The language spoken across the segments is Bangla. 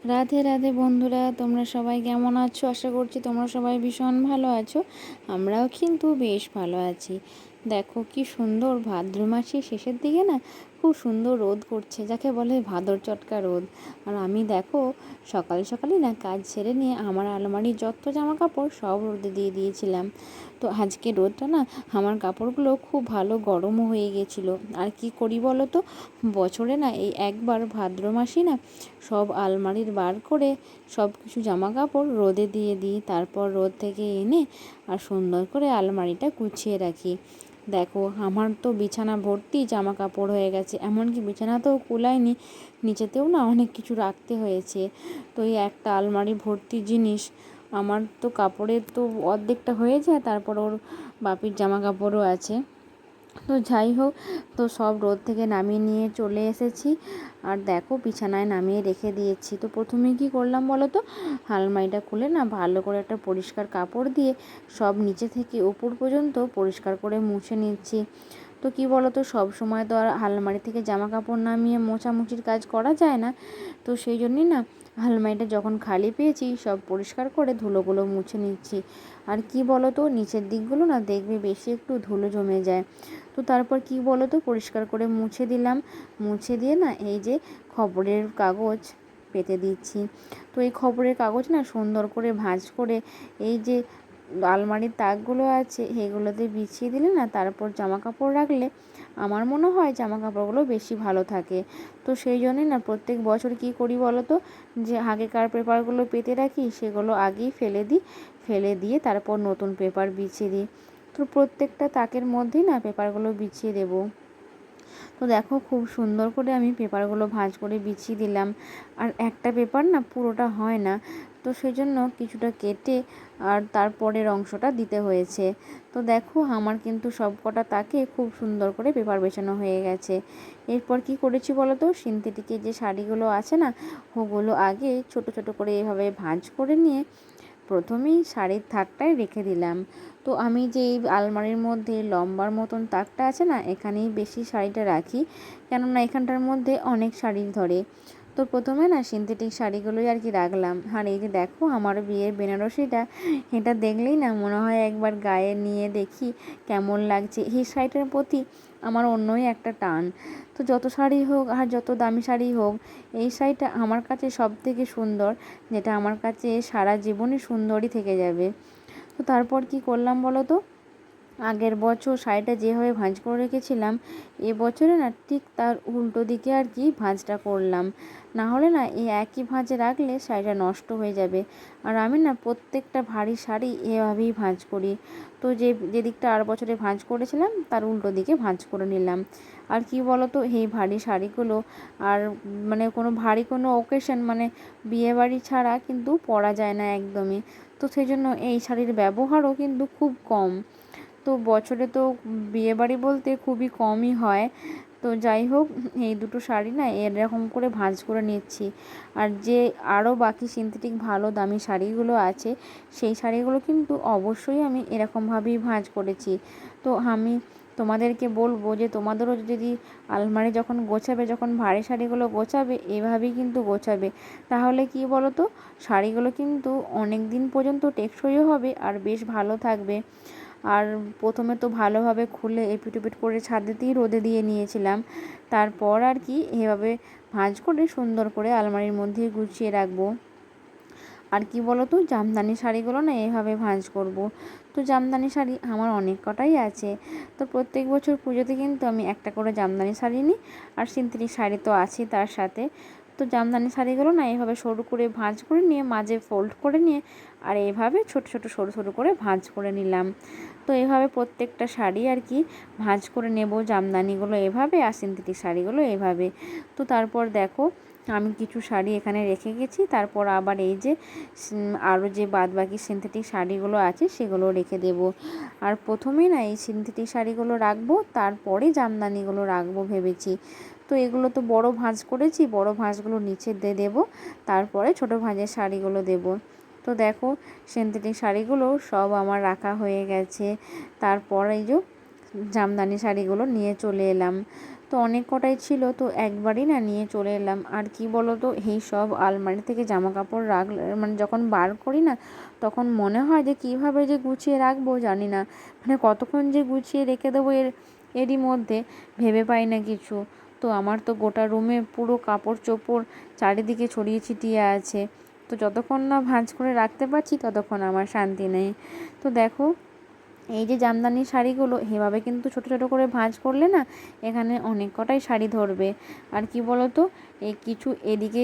রাধে রাধে বন্ধুরা, তোমরা সবাই কেমন আছো? আশা করছি তোমরা সবাই ভীষণ ভালো আছো। আমরাও কিন্তু বেশ ভালো আছি। দেখো কি সুন্দর ভাদ্র মাসের শেষের দিকে না খুব সুন্দর রোদ করছে, যাকে বলে ভাদর চটকা রোদ। আর আমি দেখো, সকাল সকালই না কাজ ছেড়ে নিয়ে আমার আলমারির যত জামা কাপড় সব রোদে দিয়ে দিয়েছিলাম। তো আজকে রোদটা না আমার কাপড়গুলো খুব ভালো গরমও হয়ে গেছিল। আর কি করি বলো তো? বছরে না এই একবার ভাদ্র মাসে না সব আলমারির বার করে সব কিছু জামা কাপড় রোদে দিয়ে দিই। তারপর রোদ থেকে এনে আর সুন্দর করে আলমারিটা গুছিয়ে রাখি। দেখো, আমার তো বিছানা ভর্তি জামা কাপড় হয়ে গেছে। এমনকি তো কুলায়নি, নিচেতেও না অনেক কিছু রাখতে হয়েছে। তো এই একটা আলমারি ভর্তি জিনিস, আমার তো কাপড়ের তো অর্ধেকটা হয়ে যায়, তারপর ওর বাপির জামা কাপড়ও আছে। তো যাই হোক, তো সব রোদ থেকে নামিয়ে নিয়ে চলে এসেছি। আর দেখো বিছানায় নামিয়ে রেখে দিয়েছি। তো প্রথমে কি করলাম বলো তো? আলমারিটা খুলে না ভালো করে একটা পরিষ্কার কাপড় দিয়ে সব নিচে থেকে উপর পর্যন্ত পরিষ্কার করে মুছে নিচ্ছি। তো কি তো, সব সময় তো আর আলমারি থেকে জামা কাপড় নামিয়ে মোছামুছির কাজ করা যায় না। তো সেই জন্যই না আলমারিটা যখন খালি পেয়েছি, সব পরিষ্কার করে ধুলোগুলো মুছে নিচ্ছি। আর কি বলো তো নিচের দিকগুলো না দেখবে বেশি একটু ধুলো জমে যায়। তো তারপর কি বলো তো পরিষ্কার করে মুছে দিলাম। মুছে দিয়ে না এই যে খবরের কাগজ পেতে দিচ্ছি। তো এই খবরের কাগজ না সুন্দর করে ভাঁজ করে এই যে আলমারির তাকগুলো আছে সেগুলোতে বিছিয়ে দিলে না তারপর জামা কাপড় রাখলে আমার মনে হয় জামা কাপড়গুলো বেশি ভালো থাকে। তো সেই জন্যই না প্রত্যেক বছর কি করি বলো তো যে আগেকার পেপারগুলো পেতে রাখি, সেগুলো আগেই ফেলে দিই, ফেলে দিয়ে তারপর নতুন পেপার বিছিয়ে দিই। তো প্রত্যেকটা তাকের মধ্যেই না পেপারগুলো বিছিয়ে দেবো। তো দেখো খুব সুন্দর করে আমি পেপারগুলো ভাঁজ করে বিছিয়ে দিলাম। আর একটা পেপার না পুরোটা হয় না। তো সেই জন্য কিছুটা কেটে আর তারপরের অংশটা দিতে হয়েছে। তো দেখো, আমার কিন্তু সব কটা তাকে খুব সুন্দর করে পেপার বেছানো হয়ে গেছে। এরপর কি করেছি বলো তো সিনথেটিকের যে শাড়িগুলো আছে না, ওগুলো আগে ছোট ছোট করে এভাবে ভাঁজ করে নিয়ে প্রথমেই শাড়ির থাকটায় রেখে দিলাম। তো আমি যে আলমারির মধ্যে লম্বার মতন তাকটা আছে না, এখানেই বেশি শাড়িটা রাখি। কেননা এখানটার মধ্যে অনেক শাড়ি ধরে। তো প্রথমে না সিনথেটিক শাড়িগুলোই আর কি রাখলাম। আর এই যে দেখো আমার বিয়ের বেনারসিটা, এটা দেখলেই না মনে হয় একবার গায়ে নিয়ে দেখি কেমন লাগছে। এই শাড়িটার প্রতি আমার অন্যই একটা টান। তো যত শাড়ি হোক আর যত দামি শাড়ি হোক, এই শাড়িটা আমার কাছে সব থেকে সুন্দর, যেটা আমার কাছে সারা জীবনই সুন্দরই থেকে যাবে। তো তারপর কি করলাম বলো তো? আগের বছর শাড়িটা যেভাবে ভাঁজ করে রেখেছিলাম, এ বছরে না ঠিক তার উল্টো দিকে আর কি ভাঁজটা করলাম। না হলে না এই একই ভাঁজে রাখলে শাড়িটা নষ্ট হয়ে যাবে। আর আমি না প্রত্যেকটা ভারী শাড়ি এভাবেই ভাঁজ করি। তো যে যে দিকটা আর বছরে ভাঁজ করেছিলাম, তার উল্টো দিকে ভাঁজ করে নিলাম। আর কি বলো তো এই ভারী শাড়িগুলো আর মানে কোনো ভারী কোনো ওকেশন মানে বিয়েবাড়ি ছাড়া কিন্তু পরা যায় না একদমই। তো সেই জন্য এই শাড়ির ব্যবহারও কিন্তু খুব কম। তো বছরে তো বিয়েবাড়ি বলতে খুবই কমই হয়। তো যাই হোক, এই দুটো শাড়ি না এরকম করে ভাঁজ করে নিচ্ছি। আর যে আরও বাকি সিনথেটিক ভালো দামি শাড়িগুলো আছে, সেই শাড়িগুলো কিন্তু অবশ্যই আমি এরকমভাবেই ভাঁজ করেছি। তো আমি তোমাদেরকে বলব যে তোমাদেরও যদি আলমারি যখন গোছাবে, যখন ভারী শাড়িগুলো গোছাবে, এভাবেই কিন্তু গোছাবে। তাহলে কি বলো তো শাড়িগুলো কিন্তু অনেক দিন পর্যন্ত টেকসইও হবে আর বেশ ভালো থাকবে। আর প্রথমে তো ভালোভাবে খুলে এপিট ওপিট করে ছাদেতেই রোদে দিয়ে নিয়েছিলাম। তারপর আর কি এভাবে ভাঁজ করে সুন্দর করে আলমারির মধ্যে গুছিয়ে রাখব। আর কি বলো তো জামদানি শাড়িগুলো না এভাবে ভাঁজ করব। তো জামদানি শাড়ি আমার অনেক কটাই আছে। তো প্রত্যেক বছর পুজোতে কিন্তু আমি একটা করে জামদানি শাড়ি নিই, আর সিনথেটিক শাড়ি তো আছে তার সাথে। তো জামদানি শাড়িগুলো না এভাবে সরু করে ভাঁজ করে নিয়ে, মাঝে ফোল্ড করে নিয়ে আর এভাবে ছোট ছোট সরু সরু করে ভাঁজ করে নিলাম। তো এভাবে প্রত্যেকটা শাড়ি আর কি ভাঁজ করে নেব, জামদানিগুলো এভাবে আর সিনথেটিক শাড়িগুলো এভাবে। তো তারপর দেখো, আমি কিছু শাড়ি এখানে রেখে গেছি, তারপর আবার এই যে আরও যে বাদ বাকি সিনথেটিক শাড়িগুলো আছে সেগুলো রেখে দেব। আর প্রথমে না এই সিনথেটিক শাড়িগুলো রাখব, তারপরে জামদানিগুলো রাখব ভেবেছি। তো এগুলো তো বড় ভাঁজ করেছি, বড় ভাঁজগুলো নিচে দিয়ে দেবো। তারপরে ছোট ভাঁজের শাড়িগুলো দেব। তো দেখো সিনথেটিক শাড়িগুলো সব আমার রাখা হয়ে গেছে। তারপর এই যে জামদানি শাড়িগুলো নিয়ে চলে এলাম। তো অনেক কটাই ছিল, তো একবারই না নিয়ে চলে এলাম। আর কি বলো তো এই সব আলমারি থেকে জামা কাপড় রাখলে মানে যখন বার করি না, তখন মনে হয় যে কীভাবে যে গুছিয়ে রাখব জানি না। মানে কতক্ষণ যে গুছিয়ে রেখে দেবো এর, এরই মধ্যে ভেবে পাই না কিছু। তো আমার তো গোটা রুমে পুরো কাপড় চোপড় চারিদিকে ছড়িয়ে ছিটিয়ে আছে। তো যতক্ষণ না ভাঁজ করে রাখতে পারছি, ততক্ষণ আমার শান্তি নেই। তো দেখো, এই যে জামদানি শাড়িগুলো, এভাবে কিন্তু ছোট ছোট করে ভাঁজ করলে না, এখানে অনেক কটাই শাড়ি ধরবে। আর কি বলো তো এই কিছু এদিকে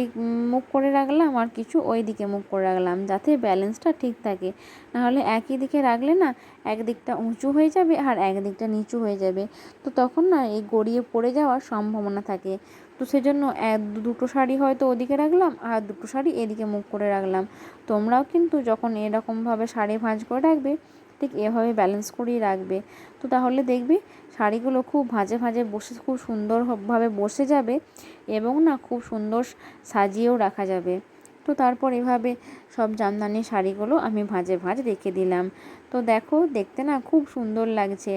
মুখ করে রাখলাম আর কিছু ওই দিকে মুখ করে রাখলাম যাতে ব্যালেন্সটা ঠিক থাকে। নাহলে একই দিকে রাখলে না একদিকটা উঁচু হয়ে যাবে আর একদিকটা নিচু হয়ে যাবে। তো তখন না এই গড়িয়ে পড়ে যাওয়ার সম্ভাবনা থাকে। তো সেজন্য এক দুটো শাড়ি হয়তো ওদিকে রাখলাম আর দুটো শাড়ি এদিকে মুখ করে রাখলাম। তোমরাও কিন্তু যখন এরকমভাবে শাড়ি ভাঁজ করে রাখবে ঠিক এভাবে ব্যালেন্স করেই রাখবে। তো তাহলে দেখবি শাড়িগুলো খুব ভাঁজে ভাঁজে বসে, খুব সুন্দরভাবে বসে যাবে এবং না খুব সুন্দর সাজিয়েও রাখা যাবে। তো তারপর এভাবে সব জামদানি শাড়িগুলো আমি ভাঁজে ভাঁজ রেখে দিলাম। তো দেখো দেখতে না খুব সুন্দর লাগছে।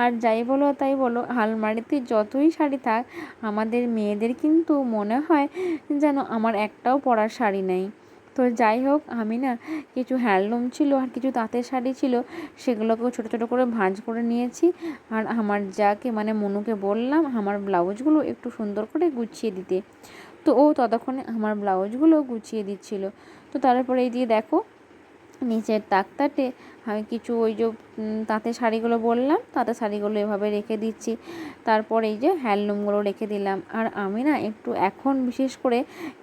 আর যাই বলো তাই বলো, আলমারিতে যতই শাড়ি থাক, আমাদের মেয়েদের কিন্তু মনে হয় যেন আমার একটাও পরার শাড়ি নেই। তো যাই হোক, আমি না কিছু হ্যান্ডলুম ছিল আর কিছু তাঁতের শাড়ি ছিল সেগুলোকেও ছোটো ছোটো করে ভাঁজ করে নিয়েছি। আর আমার যাকে মানে মনুকে বললাম, আমার ব্লাউজগুলো একটু সুন্দর করে গুছিয়ে দিতে। তো ও ততক্ষণে আমার ব্লাউজগুলো গুছিয়ে দিচ্ছিল। তো তারপরে এই দিয়ে দেখো নিচের তাকতাতে আমি কিছু ওই যে তাঁতের শাড়িগুলো বললাম, তাঁতের শাড়িগুলো এভাবে রেখে দিচ্ছি। তারপর এই যে হ্যান্ডলুমগুলো রেখে দিলাম। আর আমি না একটু এখন বিশেষ করে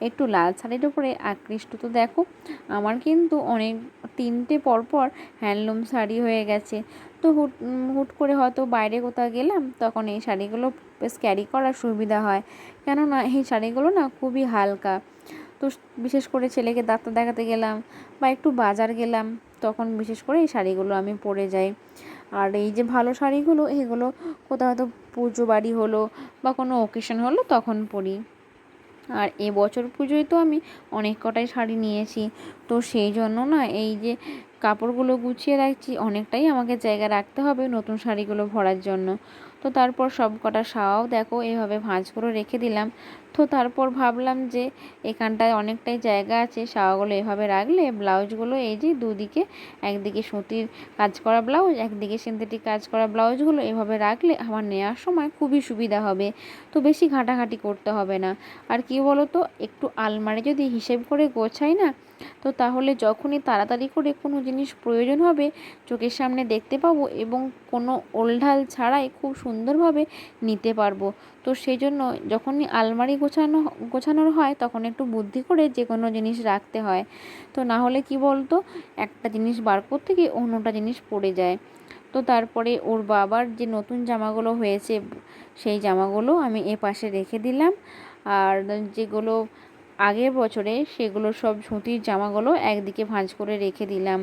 একটু লাল শাড়ির উপরে আকৃষ্ট তো দেখো, আমার কিন্তু অনেক তিনটে পরপর হ্যান্ডলুম শাড়ি হয়ে গেছে। তো হুট হুট করে হয়তো বাইরে কোথাও গেলাম, তখন এই শাড়িগুলো বেশ ক্যারি করার সুবিধা হয়। কেননা এই শাড়িগুলো না খুবই হালকা। তো বিশেষ করে ছেলেকে ডাক্তার দেখাতে গেলাম বা একটু বাজার গেলাম, তখন বিশেষ করে এই শাড়িগুলো আমি পরে যাই। আর এই যে ভালো শাড়িগুলো, এগুলো কোথাও হয়তো পুজো বাড়ি হলো বা কোনো অকেশন হলো তখন পরি। আর এ বছর পুজোয় তো আমি অনেক কটাই শাড়ি নিয়েছি, তো সেই জন্য না এই যে কাপড়গুলো গুছিয়ে রাখছি, অনেকটাই আমাকে জায়গা রাখতে হবে নতুন শাড়িগুলো ভরার জন্য। তো তারপর সব কটা শাওয়াও দেখো, এভাবে ভাঁজ করে রেখে দিলাম। তো তারপর ভাবলাম যে এখানটায় অনেকটাই জায়গা আছে, শাওয়াগুলো এভাবে রাখলে ব্লাউজগুলো এই যে দুদিকে, একদিকে সুতির কাজ করা ব্লাউজ, একদিকে সিনথেটিক কাজ করা ব্লাউজগুলো এভাবে রাখলে আমার নেওয়ার সময় খুবই সুবিধা হবে। তো বেশি ঘাঁটাঘাঁটি করতে হবে না। আর কি বলো তো একটু আলমারি যদি হিসেব করে গোছাই না, তো তাহলে যখনই তাড়াতাড়ি করে কোনো জিনিস প্রয়োজন হবে, চোখের সামনে দেখতে পাবো এবং কোনো ওলঢাল ছাড়াই খুব সুন্দরভাবে নিতে পারব। তো সেই জন্য যখনই আলমারি গোছানো, গোছানোর হয় তখন একটু বুদ্ধি করে যে কোনো জিনিস রাখতে হয়। তো না হলে কি বলতো, একটা জিনিস বার করতে গিয়ে অন্যটা জিনিস পড়ে যায়। তো তারপরে ওর বাবার যে নতুন জামাগুলো হয়েছে, সেই জামাগুলো আমি এ পাশে রেখে দিলাম। আর যেগুলো আগের বছরে সেগুলো সব সুতির জামাগুলো একদিকে ভাঁজ করে রেখে দিলাম।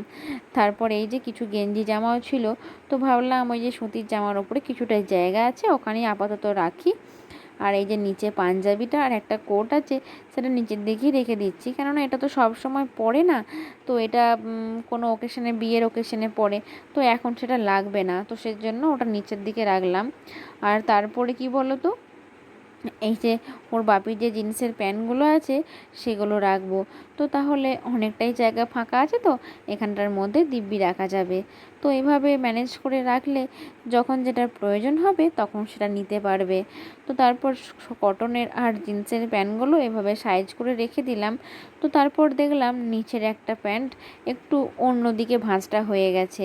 তারপর এই যে কিছু গেঞ্জি জামাও ছিল, তো ভাবলাম ওই যে সুতির জামার ওপরে কিছুটা জায়গা আছে, ওখানেই আপাতত রাখি। আর এই যে নিচে পাঞ্জাবিটা আর একটা কোট আছে, সেটা নিচের দিকেই রেখে দিচ্ছি। কেননা এটা তো সব সময় পরে না, তো এটা কোনো ওকেশনে বিয়ের ওকেশনে পরে, তো এখন সেটা লাগবে না। তো সেজন্য ওটা নিচের দিকে রাখলাম। আর তারপরে কি বলো তো এই যে ওর বাপির যে জিন্সের প্যান্টগুলো আছে, সেগুলো রাখব। তো তাহলে অনেকটাই জায়গা ফাঁকা আছে তো? এখানটার মধ্যে দিব্যি রাখা যাবে। তো এভাবে ম্যানেজ করে রাখলে যখন যেটার প্রয়োজন হবে তখন সেটা নিতে পারবে। তো তারপর কটনের আর জিন্সের প্যান্টগুলো এভাবে সাইজ করে রেখে দিলাম। তো তারপর দেখলাম নিচের একটা প্যান্ট একটু অন্যদিকে ভাঁজটা হয়ে গেছে।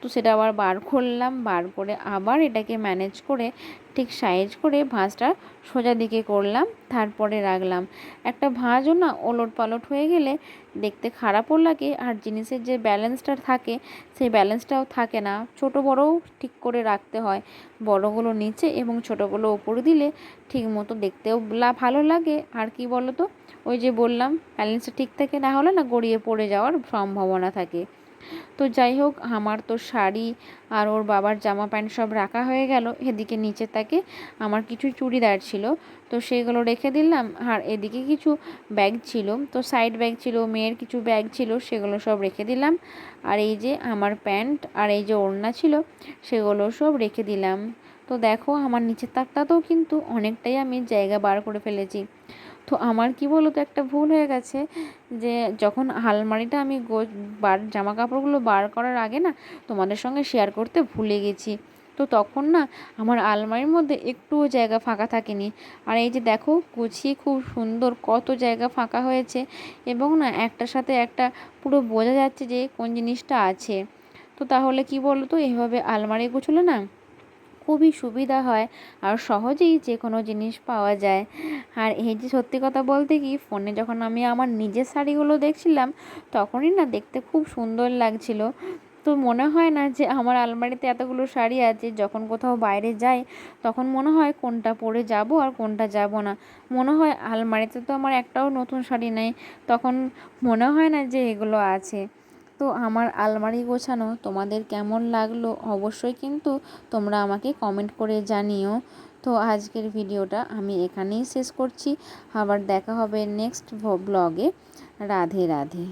তো সেটা আবার বার করলাম, বার করে আবার এটাকে ম্যানেজ করে ঠিক সাইজ করে ভাঁজটা সোজা দিকে করলাম। তারপরে রাখলাম। একটা ভাঁজও না ওলট পালট হয়ে গেলে দেখতে খারাপও লাগে আর জিনিসের যে ব্যালেন্সটা থাকে, সেই ব্যালেন্সটাও থাকে না। ছোট বড়ও ঠিক করে রাখতে হয়। বড়গুলো নিচে এবং ছোটোগুলো ওপরে দিলে ঠিক মতো দেখতেও ভালো লাগে। আর কি বলো তো ওই যে বললাম, ব্যালেন্সটা ঠিক থাকে না হলে না গড়িয়ে পড়ে যাওয়ার সম্ভাবনা থাকে। তো যাই হোক, আমার তো শাড়ি আর ওর বাবার জামা প্যান্ট সব রাখা হয়ে গেল। এদিকে নিচে তাকে আমার কিছু চুড়িদার ছিল, তো সেগুলো রেখে দিলাম। আর এদিকে কিছু ব্যাগ ছিল, তো সাইড ব্যাগ ছিল, মেয়ের কিছু ব্যাগ ছিল, সেগুলো সব রেখে দিলাম। আর এই যে আমার প্যান্ট আর এই যে ওড়না ছিল, সেগুলো সব রেখে দিলাম। তো দেখো, আমার নিচের তাকটাতেও কিন্তু অনেকটাই আমি জায়গা বার করে ফেলেছি। তো আমার কি বলো তো একটা ভুল হয়ে গেছে যে যখন আলমারিটা আমি গো, বার জামা কাপড়গুলো বার করার আগে না তোমাদের সঙ্গে শেয়ার করতে ভুলে গেছি। তো তখন না আমার আলমারির মধ্যে একটুও জায়গা ফাঁকা থাকেনি। আর এই যে দেখো, গুছিয়ে খুব সুন্দর কত জায়গা ফাঁকা হয়েছে এবং না একটার সাথে একটা পুরো বোঝা যাচ্ছে যে কোন জিনিসটা আছে। তো তাহলে কি বলো তো এইভাবে আলমারি গুছলে না খুবই সুবিধা হয় আর সহজেই যে কোনো জিনিস পাওয়া যায়। আর এই যে সত্যি কথা বলতে কি, ফোনে যখন আমি আমার নিজের শাড়িগুলো দেখছিলাম, তখনই না দেখতে খুব সুন্দর লাগছিল। তো মনে হয় না যে আমার আলমারিতে এতগুলো শাড়ি আছে, যখন কোথাও বাইরে যাই, তখন মনে হয় কোনটা পরে যাব আর কোনটা যাব না। মনে হয় আলমারিতে তো আমার একটাও নতুন শাড়ি নেই, তখন মনে হয় না যে এগুলো আছে। তো আমার আলমারি গোছানো তোমাদের কেমন লাগল অবশ্যই কিন্তু তোমরা আমাকে কমেন্ট করে জানিও। তো আজকের ভিডিওটা আমি এখানেই শেষ করছি। আবার দেখা হবে নেক্সট ব্লগে রাধে রাধে।